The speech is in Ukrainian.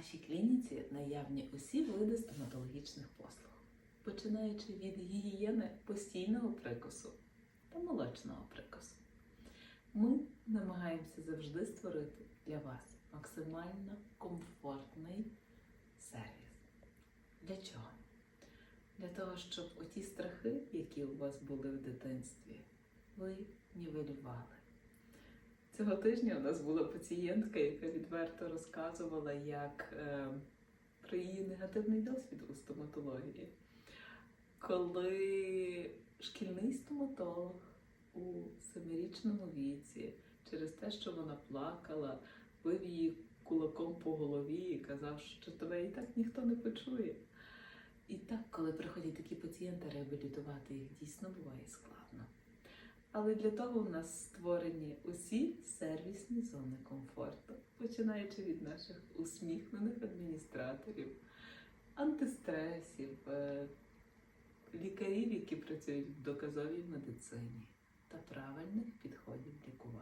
нашій клініці наявні усі види стоматологічних послуг, починаючи від гігієни постійного прикусу та молочного прикусу. Ми намагаємося завжди створити для вас максимально комфортний сервіс. Для чого? Для того, щоб оті страхи, які у вас були в дитинстві, ви нівелювали. Цього тижня у нас була пацієнтка, яка відверто розказувала, як е, про її негативний досвід у стоматології. Коли шкільний стоматолог у семирічному віці через те, що вона плакала, бив її кулаком по голові і казав, що тебе і так ніхто не почує. І так, коли приходять такі пацієнти, реабілітувати їх дійсно буває складно. Але для того в нас створені усі сервісні зони комфорту, починаючи від наших усміхнених адміністраторів, антистресів, е, лікарів, які працюють в доказовій медицині та лікування.